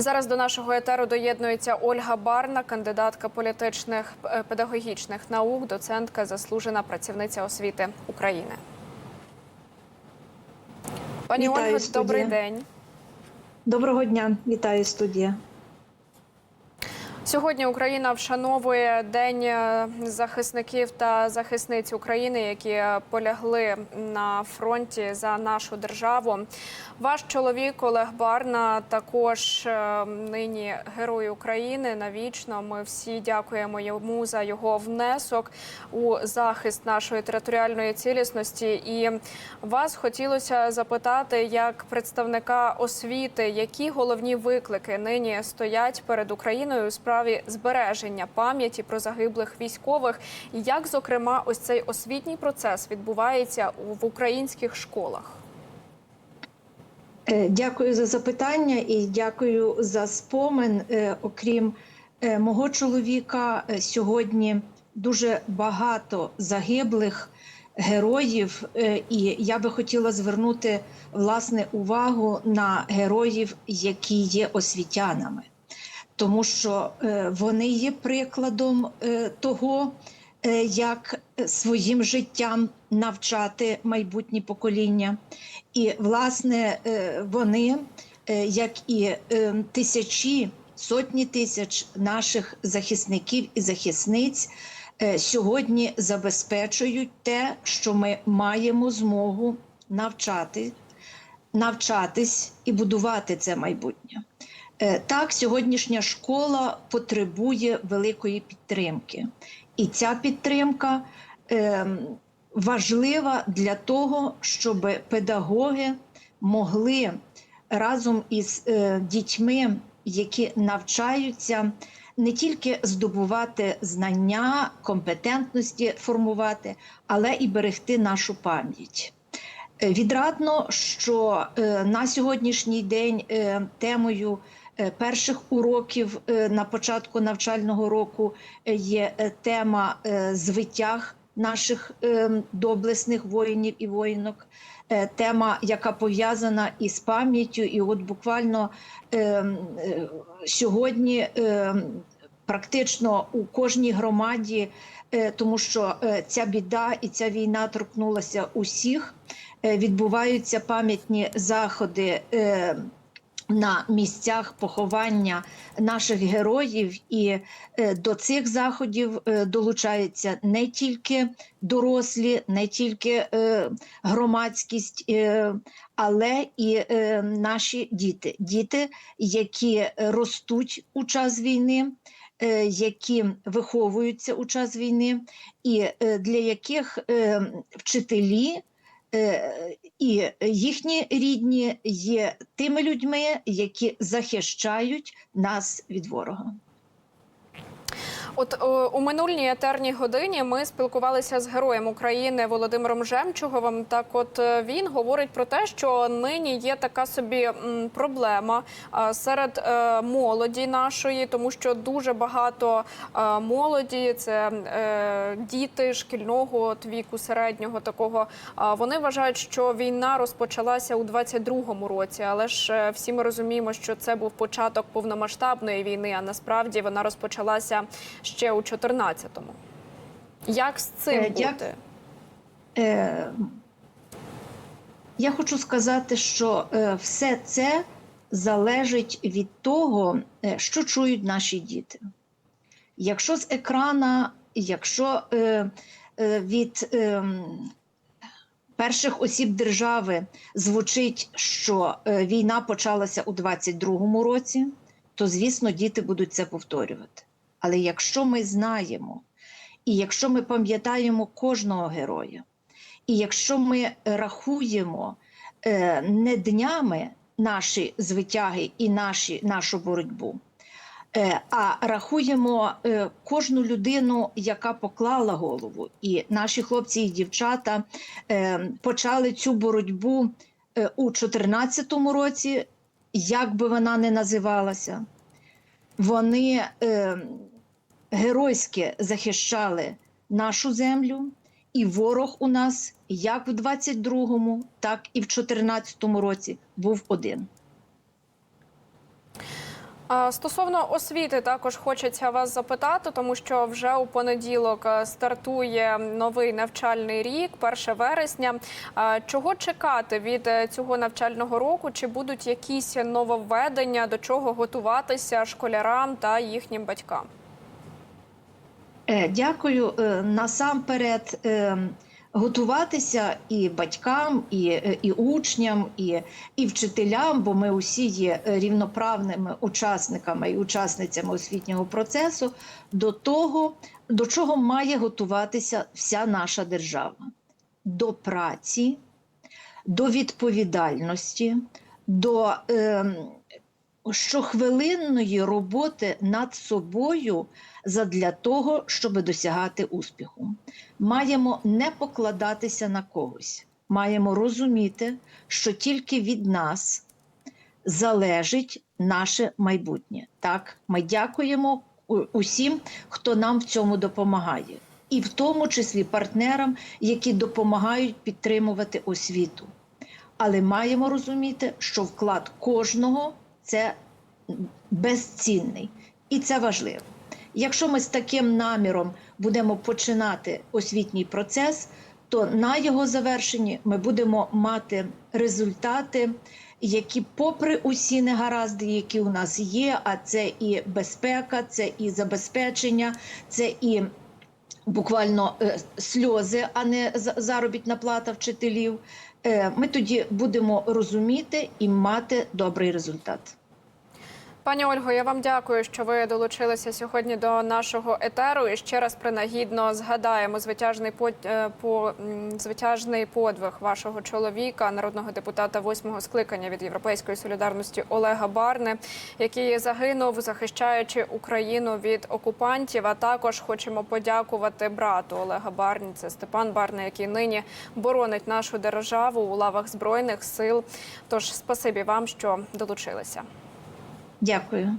Зараз до нашого етеру доєднується Ольга Барна, кандидатка політичних е, педагогічних наук, доцентка, заслужена працівниця освіти України. Пані студія. добрий день. Доброго дня, вітаю студія. Сьогодні Україна вшановує День е, захисників та захисниць України, які полягли на фронті за нашу державу. Ваш чоловік Олег Барна також е, нині герой України. Навічно ми всі дякуємо йому за його внесок у захист нашої територіальної цілісності. І вас хотілося запитати, як представника освіти, які головні виклики нині стоять перед Україною справі збереження пам'яті про загиблих військових, як, зокрема, ось цей освітній процес відбувається в українських школах. Е, Дякую за запитання і дякую за спомин. Е, Окрім е, мого чоловіка, сьогодні дуже багато загиблих героїв, і я би хотіла звернути власне увагу на героїв, які є освітянами, тому що е, вони є прикладом е, того, е, як своїм життям навчати майбутні покоління. І, власне, вони, як і тисячі, сотні тисяч наших захисників і захисниць, сьогодні забезпечують те, що ми маємо змогу навчати, навчатись і будувати це майбутнє. Е, Так, сьогоднішня школа потребує великої підтримки, і ця підтримка ем, важлива для того, щоб педагоги могли разом із е, дітьми, які навчаються, не тільки здобувати знання, компетентності формувати, але і берегти нашу пам'ять. Е, Відрадно, що на сьогоднішній день темою перших уроків е, на початку навчального року е, є е, тема е, звитяг наших е, доблесних воїнів і воїнок. Е, Тема, яка пов'язана із пам'яттю, і от буквально е, е, сьогодні е, практично у кожній громаді, е, тому що е, ця біда і ця війна торкнулася усіх. е, Відбуваються пам'ятні заходи е, на місцях поховання наших героїв, і е, до цих заходів е, долучаються не тільки дорослі, не тільки е, громадськість, але і наші діти, діти, які ростуть у час війни. Які виховуються у час війни, і для яких вчителі і їхні рідні є тими людьми, які захищають нас від ворога. От е, у минулій етерній годині ми спілкувалися з героєм України Володимиром Жемчуговим. Так, от е, він говорить про те, що нині є така собі проблема е, серед молоді нашої, тому що дуже багато молоді, це діти шкільного от віку, середнього такого. Вони вважають, що війна розпочалася у 22-му році, але ж всі ми розуміємо, що це був початок повномасштабної війни, а насправді вона розпочалася ще у 14-му. Як з цим Е, бути? Е, я хочу сказати, що е, все це залежить від того, е, що чують наші діти. Якщо з екрана, якщо е, е, від е, перших осіб держави звучить, що війна почалася у 22-му році, то звісно діти будуть це повторювати. Але якщо ми знаємо, і якщо ми пам'ятаємо кожного героя, і якщо ми рахуємо е, не днями наші звитяги і наші, нашу боротьбу, е, а рахуємо е, кожну людину, яка поклала голову, і наші хлопці і дівчата е, почали цю боротьбу е, у 2014 році, як би вона не називалася, вони е, геройськи захищали нашу землю, і ворог у нас як в 22-му, так і в 2014 році був один. Стосовно освіти, також хочеться вас запитати, тому що вже у понеділок е, стартує новий навчальний рік, 1 вересня. Чого чекати від е, цього навчального року? Чи будуть якісь нововведення, до чого готуватися школярам та їхнім батькам? Е, Дякую. Е, Насамперед е, готуватися і батькам, і, і учням, і, і вчителям, бо ми усі є рівноправними учасниками і учасницями освітнього процесу до того, до чого має готуватися вся наша держава: до праці, до відповідальності, до е, щохвилинної роботи над собою задля того, щоб досягати успіху. Маємо не покладатися на когось, маємо розуміти, що тільки від нас залежить наше майбутнє. Так, ми дякуємо усім, хто нам в цьому допомагає, і в тому числі партнерам, які допомагають підтримувати освіту. Але маємо розуміти, що вклад кожного це безцінний, і це важливо. Якщо ми з таким наміром будемо починати освітній процес, то на його завершенні ми будемо мати результати, які, попри усі негаразди, які у нас є, а це і безпека, це і забезпечення, це і буквально е, сльози, а не за- заробітна плата вчителів. е, Ми тоді будемо розуміти і мати добрий результат. Пані Ольго, я вам дякую, що ви долучилися сьогодні до нашого етеру. І ще раз принагідно згадаємо звитяжний по, е, по звитяжний подвиг вашого чоловіка, народного депутата восьмого скликання від Європейської солідарності Олега Барни, який загинув, захищаючи Україну від окупантів. А також хочемо подякувати брату Олега Барні. Це Степан Барни, який нині боронить нашу державу у лавах збройних сил. Тож спасибі вам, що долучилися. Дякую.